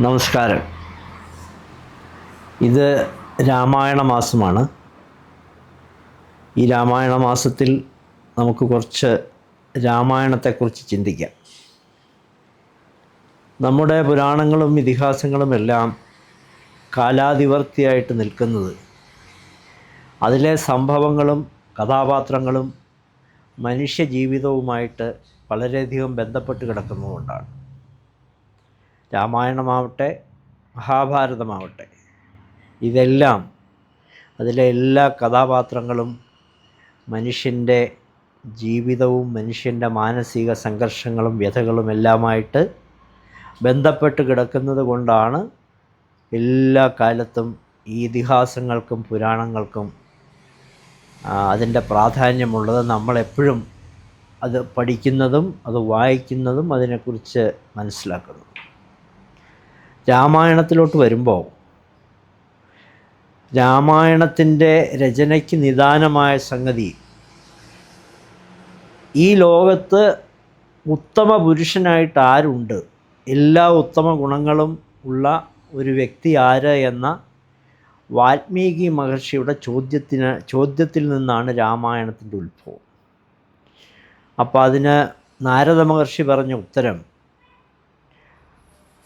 നമസ്കാരം. ഇത് രാമായണ മാസമാണ്. ഈ രാമായണ മാസത്തിൽ നമുക്ക് കുറച്ച് രാമായണത്തെക്കുറിച്ച് ചിന്തിക്കാം. നമ്മുടെ പുരാണങ്ങളും ഇതിഹാസങ്ങളും എല്ലാം കാലാതിവർത്തിയായിട്ട് നിൽക്കുന്നത് അതിലെ സംഭവങ്ങളും കഥാപാത്രങ്ങളും മനുഷ്യ ജീവിതവുമായിട്ട് വളരെയധികം ബന്ധപ്പെട്ട് കിടക്കുന്നതുകൊണ്ടാണ്. രാമായണമാവട്ടെ മഹാഭാരതമാവട്ടെ. ഇതെല്ലാം അതിലെ എല്ലാ കഥാപാത്രങ്ങളും മനുഷ്യന്റെ ജീവിതവും മനുഷ്യന്റെ മാനസിക സംഘർഷങ്ങളും വ്യഥകളും എല്ലാമായിട്ട് ബന്ധപ്പെട്ട് കിടക്കുന്നത് കൊണ്ടാണ് എല്ലാ കാലത്തും ഈ ഇതിഹാസങ്ങൾക്കും പുരാണങ്ങൾക്കും അതിന്റെ പ്രാധാന്യമുള്ളത്. നമ്മളെപ്പോഴും അത് പഠിക്കുന്നതും അത് വായിക്കുന്നതും അതിനെക്കുറിച്ച് മനസ്സിലാക്കുന്നതും രാമായണത്തിലോട്ട് വരുമ്പോൾ രാമായണത്തിന്റെ രചനയ്ക്ക് നിദാനമായ സംഗതി ഈ ലോകത്ത് ഉത്തമ പുരുഷനായിട്ട് ആരുണ്ട്? എല്ലാ ഉത്തമ ഗുണങ്ങളും ഉള്ള ഒരു വ്യക്തി ആര് എന്ന വാൽമീകി മഹർഷിയുടെ ചോദ്യത്തിന് ചോദ്യത്തിൽ നിന്നാണ് രാമായണത്തിന്റെ ഉത്ഭവം. അപ്പോൾ അതിന് നാരദ മഹർഷി പറഞ്ഞ ഉത്തരം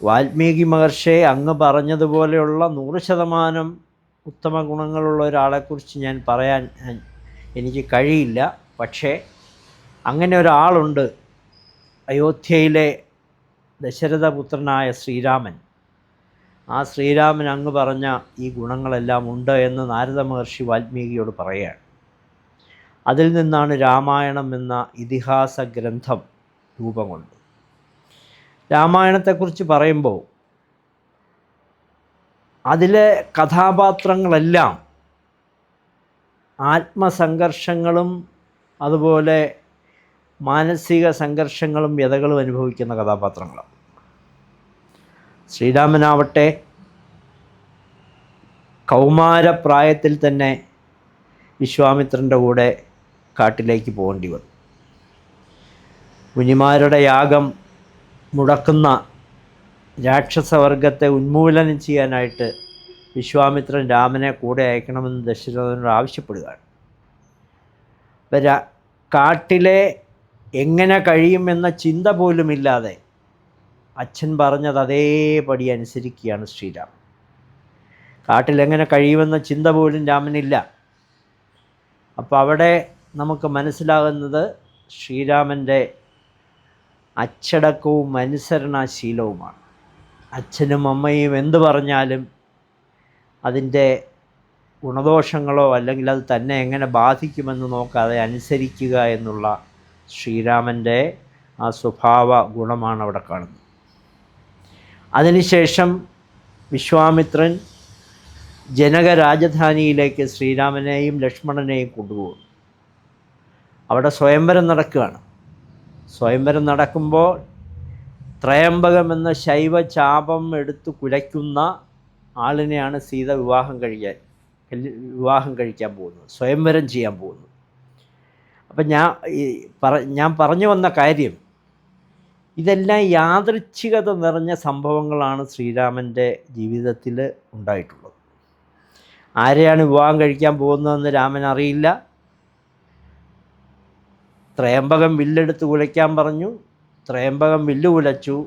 വാൽമീകി മഹർഷി അങ്ങ് പറഞ്ഞതുപോലെയുള്ള നൂറ് ശതമാനം ഉത്തമ ഗുണങ്ങളുള്ള ഒരാളെക്കുറിച്ച് ഞാൻ പറയാൻ എനിക്ക് കഴിയില്ല. പക്ഷേ അങ്ങനെ ഒരാളുണ്ട്. അയോധ്യയിലെ ദശരഥപുത്രനായ ശ്രീരാമൻ. ആ ശ്രീരാമൻ അങ്ങ് പറഞ്ഞ ഈ ഗുണങ്ങളെല്ലാം ഉണ്ട് എന്ന് നാരദ മഹർഷി വാൽമീകിയോട് പറയുകയാണ്. അതിൽ നിന്നാണ് രാമായണം എന്ന ഇതിഹാസ ഗ്രന്ഥം രൂപം കൊണ്ടത്. രാമായണത്തെക്കുറിച്ച് പറയുമ്പോൾ അതിലെ കഥാപാത്രങ്ങളെല്ലാം ആത്മസംഘർഷങ്ങളും അതുപോലെ മാനസിക സംഘർഷങ്ങളും വ്യതകളും അനുഭവിക്കുന്ന കഥാപാത്രങ്ങളാണ്. ശ്രീരാമനാവട്ടെ കൗമാരപ്രായത്തിൽ തന്നെ വിശ്വാമിത്രന്റെ കൂടെ കാട്ടിലേക്ക് പോകേണ്ടി വന്നു. മുനിമാരുടെ യാഗം മുടക്കുന്ന രാക്ഷസവർഗത്തെ ഉന്മൂലനം ചെയ്യാനായിട്ട് വിശ്വാമിത്രൻ രാമനെ കൂടെ അയക്കണമെന്ന് ദശരഥനോട് ആവശ്യപ്പെടുകയാണ്. അപ്പം കാട്ടിലെ എങ്ങനെ കഴിയുമെന്ന ചിന്ത പോലുമില്ലാതെ അച്ഛൻ പറഞ്ഞത് അതേപടി അനുസരിക്കുകയാണ് ശ്രീരാമൻ. കാട്ടിലെങ്ങനെ കഴിയുമെന്ന ചിന്ത പോലും രാമനില്ല. അപ്പോൾ അവിടെ നമുക്ക് മനസ്സിലാകുന്നത് ശ്രീരാമന്റെ അച്ചടക്കവും അനുസരണാശീലവുമാണ്. അച്ഛനും അമ്മയും എന്ത് പറഞ്ഞാലും അതിന്റെ ഗുണദോഷങ്ങളോ അല്ലെങ്കിൽ അത് തന്നെ എങ്ങനെ ബാധിക്കുമെന്ന് നോക്കാതെ അനുസരിക്കുക എന്നുള്ള ശ്രീരാമന്റെ ആ സ്വഭാവ ഗുണമാണ് അവിടെ കാണുന്നത്. അതിനുശേഷം വിശ്വാമിത്രൻ ജനക രാജധാനിയിലേക്ക് ശ്രീരാമനെയും ലക്ഷ്മണനെയും കൊണ്ടുപോകുന്നു. അവിടെ സ്വയംവരം നടക്കുകയാണ്. സ്വയംവരം നടക്കുമ്പോൾ ത്രയംബകം എന്ന ശൈവ ചാപം എടുത്ത് കുലയ്ക്കുന്ന ആളിനെയാണ് സീത വിവാഹം കഴിക്കാൻ വിവാഹം കഴിക്കാൻ പോകുന്നത് സ്വയംവരം ചെയ്യാൻ പോകുന്നു അപ്പം ഞാൻ പറ ഞാൻ പറഞ്ഞു വന്ന കാര്യം ഇതെല്ലാം യാദൃച്ഛികത നിറഞ്ഞ സംഭവങ്ങളാണ് ശ്രീരാമന്റെ ജീവിതത്തിൽ ഉണ്ടായിട്ടുള്ളത്. ആരെയാണ് വിവാഹം കഴിക്കാൻ പോകുന്നതെന്ന് രാമൻ അറിയില്ല ത്രയംബകം വില്ലെടുത്ത് കുലയ്ക്കാൻ പറഞ്ഞു. ത്രയംബകം വില്ല് കുലച്ചു.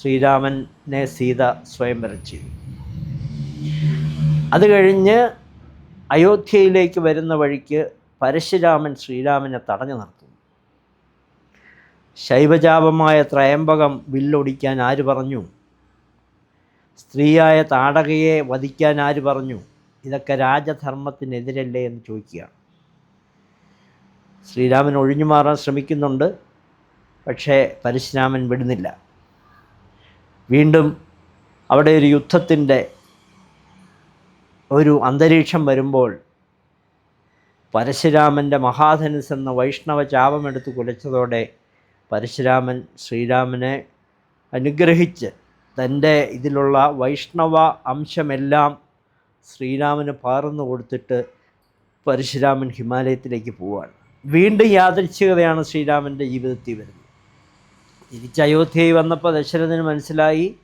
ശ്രീരാമനെ സീത സ്വയം വരച്ചു. അത് കഴിഞ്ഞ് അയോധ്യയിലേക്ക് വരുന്ന വഴിക്ക് പരശുരാമൻ ശ്രീരാമനെ തടഞ്ഞു നിർത്തുന്നു ശൈവജാപമായ ത്രയംബകം വില്ലൊടിക്കാൻ ആര് പറഞ്ഞു? സ്ത്രീയായ താടകയെ വധിക്കാൻ ആര് പറഞ്ഞു? ഇതൊക്കെ രാജധർമ്മത്തിനെതിരല്ലേ എന്ന് ചോദിക്കുകയാണ്. ശ്രീരാമൻ ഒഴിഞ്ഞു മാറാൻ ശ്രമിക്കുന്നുണ്ട് പക്ഷേ പരശുരാമൻ വിടുന്നില്ല. വീണ്ടും അവിടെ ഒരു യുദ്ധത്തിന്റെ ഒരു അന്തരീക്ഷം വരുമ്പോൾ പരശുരാമന്റെ മഹാധനുസ് എന്ന വൈഷ്ണവ ചാപമെടുത്ത് കുലച്ചതോടെ പരശുരാമൻ ശ്രീരാമനെ അനുഗ്രഹിച്ച് തന്റെ ഇതിലുള്ള വൈഷ്ണവ അംശമെല്ലാം ശ്രീരാമന് പകർന്നു കൊടുത്തിട്ട് പരശുരാമൻ ഹിമാലയത്തിലേക്ക് പോവുകയാണ് വീണ്ടും യാദൃച്ഛികതയാണ് ശ്രീരാമന്റെ ജീവിതത്തിൽ വരുന്നത്. തിരിച്ച് അയോധ്യയിൽ വന്നപ്പോൾ ദശരഥന് മനസ്സിലായി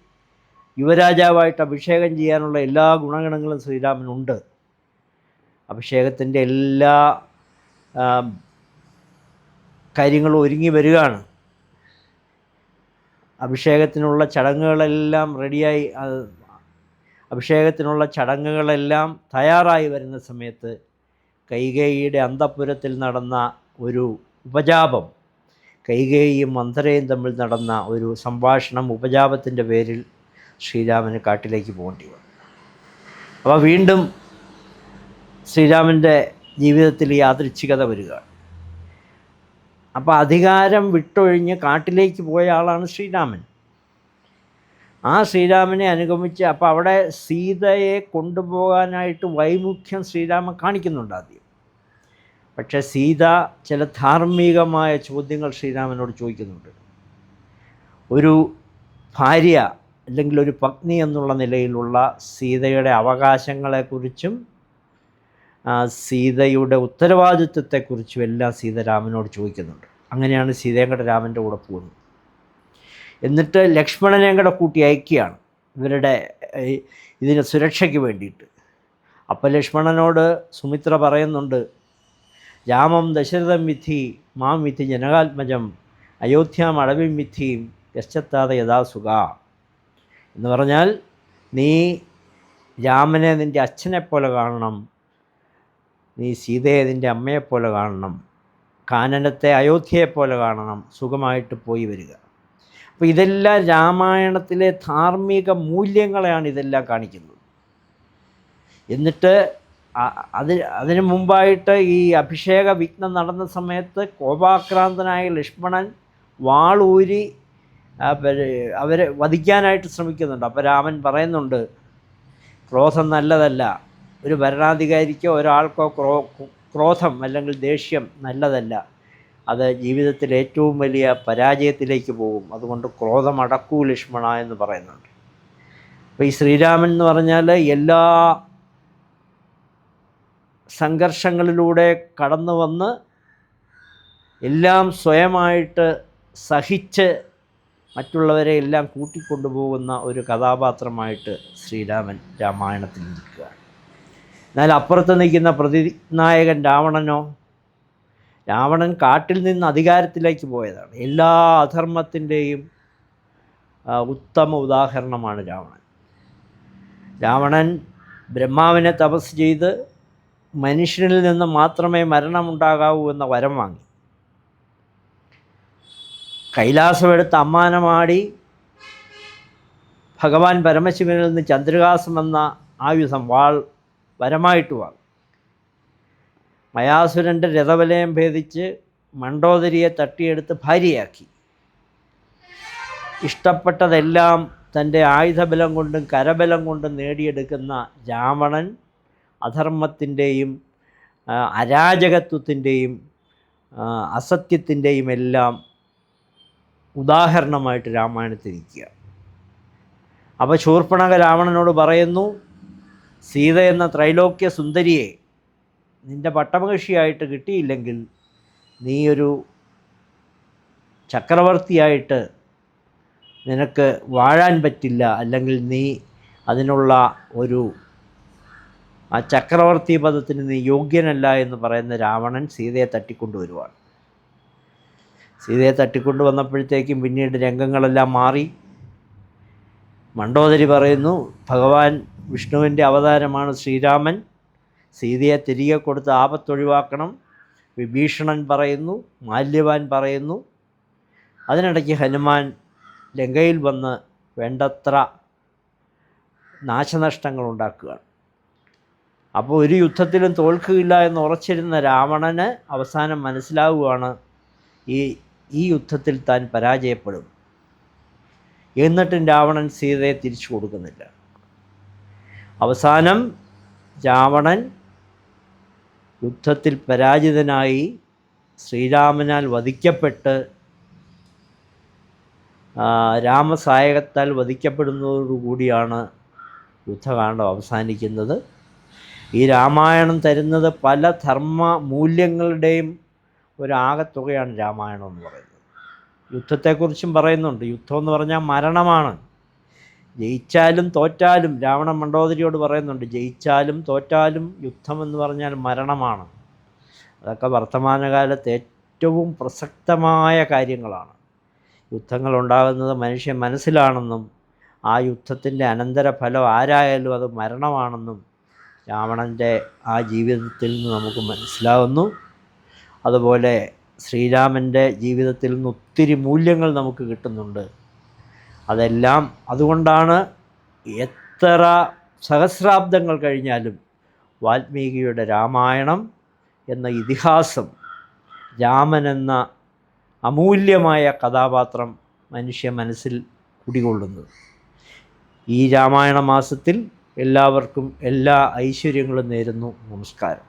യുവരാജാവായിട്ട് അഭിഷേകം ചെയ്യാനുള്ള എല്ലാ ഗുണഗണങ്ങളും ശ്രീരാമനുണ്ട്. അഭിഷേകത്തിന്റെ എല്ലാ കാര്യങ്ങളും ഒരുങ്ങി വരികയാണ്. അഭിഷേകത്തിനുള്ള ചടങ്ങുകളെല്ലാം റെഡിയായി അഭിഷേകത്തിനുള്ള ചടങ്ങുകളെല്ലാം തയ്യാറായി വരുന്ന സമയത്ത് കൈകേയിയുടെ അന്തപുരത്തിൽ നടന്ന ഒരു ഉപജാപം കൈകേയിയും മന്ധരയും തമ്മിൽ നടന്ന ഒരു സംഭാഷണം ഉപജാപത്തിന്റെ പേരിൽ ശ്രീരാമന് കാട്ടിലേക്ക് പോകേണ്ടി വന്നു. അപ്പോൾ വീണ്ടും ശ്രീരാമന്റെ ജീവിതത്തിൽ യാദൃച്ഛികത വരികയാണ് അപ്പോൾ അധികാരം വിട്ടൊഴിഞ്ഞ് കാട്ടിലേക്ക് പോയ ആളാണ് ശ്രീരാമൻ. ആ ശ്രീരാമനെ അനുഗമിച്ച് അപ്പോൾ അവിടെ സീതയെ കൊണ്ടുപോകാനായിട്ട് വൈമുഖ്യം ശ്രീരാമൻ കാണിക്കുന്നുണ്ട് ആദ്യം. പക്ഷേ സീത ചില ധാർമ്മികമായ ചോദ്യങ്ങൾ ശ്രീരാമനോട് ചോദിക്കുന്നുണ്ട്. ഒരു ഭാര്യ അല്ലെങ്കിൽ ഒരു പത്നി എന്നുള്ള നിലയിലുള്ള സീതയുടെ അവകാശങ്ങളെക്കുറിച്ചും സീതയുടെ ഉത്തരവാദിത്വത്തെക്കുറിച്ചും എല്ലാം സീത രാമനോട് ചോദിക്കുന്നുണ്ട്. അങ്ങനെയാണ് സീതയും കൂടെ രാമന്റെ കൂടെ പോകുന്നത്. എന്നിട്ട് ലക്ഷ്മണനെയും കൂടെ കൂട്ടി അയക്കുകയാണ് ഇവരുടെ ഇതിന് സുരക്ഷയ്ക്ക് വേണ്ടിയിട്ട്. അപ്പം ലക്ഷ്മണനോട് സുമിത്ര പറയുന്നുണ്ട് രാമം ദശരഥം വിധി മാം വിധി ജനകാത്മജം അയോധ്യാം അടവിം വിധിയും യശ്ചത്താത യഥാസുഖ. എന്ന് പറഞ്ഞാൽ നീ രാമനെ നിന്റെ അച്ഛനെപ്പോലെ കാണണം നീ സീതയെ നിന്റെ അമ്മയെപ്പോലെ കാണണം കാനനത്തെ അയോധ്യയെപ്പോലെ കാണണം സുഖമായിട്ട് പോയി വരിക. അപ്പോൾ ഇതെല്ലാം രാമായണത്തിലെ ധാർമ്മിക മൂല്യങ്ങളെയാണ് ഇതെല്ലാം കാണിക്കുന്നത്. എന്നിട്ട് അത് അതിനു മുമ്പായിട്ട് ഈ അഭിഷേക വിഘ്നം നടന്ന സമയത്ത് കോപാക്രാന്തനായ ലക്ഷ്മണൻ വാളൂരി അവരെ- വധിക്കാനായിട്ട് ശ്രമിക്കുന്നുണ്ട്. അപ്പോൾ രാമൻ പറയുന്നുണ്ട് ക്രോധം നല്ലതല്ല. ഒരു ഭരണാധികാരിക്കോ ഒരാൾക്കോ ക്രോ ക്രോധം അല്ലെങ്കിൽ ദേഷ്യം നല്ലതല്ല. അത് ജീവിതത്തിൽ ഏറ്റവും വലിയ പരാജയത്തിലേക്ക് പോകും. അതുകൊണ്ട് ക്രോധം അടക്കൂ ലക്ഷ്മണ എന്ന് പറയുന്നുണ്ട്. അപ്പോൾ ഈ ശ്രീരാമൻ എന്ന് പറഞ്ഞാൽ എല്ലാ സംഘർഷങ്ങളിലൂടെ കടന്നു വന്ന് എല്ലാം സ്വയമായിട്ട് സഹിച്ച് മറ്റുള്ളവരെ എല്ലാം കൂട്ടിക്കൊണ്ടുപോകുന്ന ഒരു കഥാപാത്രമായിട്ട് ശ്രീരാമൻ രാമായണത്തിൽ നിൽക്കുകയാണ് എന്നാൽ അപ്പുറത്ത് നിൽക്കുന്ന പ്രതിനായകൻ രാവണനോ രാവണൻ കാട്ടിൽ നിന്ന് അധികാരത്തിലേക്ക് പോയതാണ്. എല്ലാ അധർമ്മത്തിന്റെയും ഉത്തമ ഉദാഹരണമാണ് രാവണൻ. രാവണൻ ബ്രഹ്മാവിനെ തപസ് ചെയ്ത് മനുഷ്യനിൽ നിന്ന് മാത്രമേ മരണമുണ്ടാകാവൂ എന്ന വരം വാങ്ങി. കൈലാസമെടുത്ത് അമ്മാനമാടി ഭഗവാൻ പരമശിവനിൽ നിന്ന് ചന്ദ്രകാസം എന്ന ആയുധം വാൾ വരമായിട്ട് വാങ്ങി. മയാസുരന്റെ രഥവലയം ഭേദിച്ച് മണ്ടോദരിയെ തട്ടിയെടുത്ത് ഭാര്യയാക്കി. ഇഷ്ടപ്പെട്ടതെല്ലാം തന്റെ ആയുധബലം കൊണ്ടും കരബലം കൊണ്ടും നേടിയെടുക്കുന്ന രാവണൻ അധർമ്മത്തിന്റെയും അരാജകത്വത്തിന്റെയും അസത്യത്തിന്റെയും എല്ലാം ഉദാഹരണമായിട്ട് രാമായണത്തിരിക്കുക അപ്പോൾ ശൂർപ്പണക രാവണനോട് പറയുന്നു സീത എന്ന ത്രൈലോക്യ സുന്ദരിയെ നിന്റെ പട്ടമഹിഷിയായിട്ട് കിട്ടിയില്ലെങ്കിൽ നീയൊരു ചക്രവർത്തിയായിട്ട് നിനക്ക് വാഴാൻ പറ്റില്ല. അല്ലെങ്കിൽ നീ അതിനുള്ള ഒരു ആ ചക്രവർത്തി പദത്തിന് നീ യോഗ്യനല്ല എന്ന് പറയുന്ന രാവണൻ സീതയെ തട്ടിക്കൊണ്ടുവരുവാണ്. സീതയെ തട്ടിക്കൊണ്ടു വന്നപ്പോഴത്തേക്കും പിന്നീട് രംഗങ്ങളെല്ലാം മാറി. മണ്ടോദരി പറയുന്നു ഭഗവാൻ വിഷ്ണുവിന്റെ അവതാരമാണ് ശ്രീരാമൻ. സീതയെ തിരികെ കൊടുത്ത് ആപത്തൊഴിവാക്കണം. വിഭീഷണൻ പറയുന്നു മാല്യവാൻ പറയുന്നു. അതിനിടയ്ക്ക് ഹനുമാൻ ലങ്കയിൽ വന്ന് വേണ്ടത്ര നാശനഷ്ടങ്ങൾ ഉണ്ടാക്കുകയാണ് അപ്പോൾ ഒരു യുദ്ധത്തിലും തോൽക്കുകയില്ല എന്ന് ഉറച്ചിരുന്ന രാവണന് അവസാനം മനസ്സിലാവുകയാണ് ഈ ഈ യുദ്ധത്തിൽ താൻ പരാജയപ്പെടും. എന്നിട്ടും രാവണൻ സീതയെ തിരിച്ചു കൊടുക്കുന്നില്ല. അവസാനം രാവണൻ യുദ്ധത്തിൽ പരാജിതനായി ശ്രീരാമനാൽ വധിക്കപ്പെട്ട് രാമസായകത്താൽ വധിക്കപ്പെടുന്നതോടുകൂടിയാണ് യുദ്ധകാണ്ഡം അവസാനിക്കുന്നത്. ഈ രാമായണം തരുന്നത് പല ധർമ്മ മൂല്യങ്ങളുടെയും ഒരാകത്തുകയാണ് രാമായണം എന്ന് പറയുന്നത്. യുദ്ധത്തെക്കുറിച്ചും പറയുന്നുണ്ട്. യുദ്ധം എന്ന് പറഞ്ഞാൽ മരണമാണ്. ജയിച്ചാലും തോറ്റാലും രാവണ മണ്ഡോദരിയോട് പറയുന്നുണ്ട് ജയിച്ചാലും തോറ്റാലും യുദ്ധമെന്ന് പറഞ്ഞാൽ മരണമാണ്. അതൊക്കെ വർത്തമാനകാലത്ത് ഏറ്റവും പ്രസക്തമായ കാര്യങ്ങളാണ്. യുദ്ധങ്ങൾ ഉണ്ടാകുന്നത് മനുഷ്യ മനസ്സിലാണെന്നും ആ യുദ്ധത്തിന്റെ അനന്തരഫലം ആരായാലും അത് മരണമാണെന്നും രാവണന്റെ ആ ജീവിതത്തിൽ നിന്ന് നമുക്ക് മനസ്സിലാവുന്നു. അതുപോലെ ശ്രീരാമന്റെ ജീവിതത്തിൽ നിന്ന് ഒത്തിരി മൂല്യങ്ങൾ നമുക്ക് കിട്ടുന്നുണ്ട്. അതെല്ലാം അതുകൊണ്ടാണ് എത്ര സഹസ്രാബ്ദങ്ങൾ കഴിഞ്ഞാലും വാൽമീകിയുടെ രാമായണം എന്ന ഇതിഹാസം രാമൻ എന്ന അമൂല്യമായ കഥാപാത്രം മനുഷ്യ മനസ്സിൽ കുടികൊള്ളുന്നത്. ഈ രാമായണ മാസത്തിൽ എല്ലാവർക്കും എല്ലാ ഐശ്വര്യങ്ങളും നേരുന്നു. നമസ്കാരം.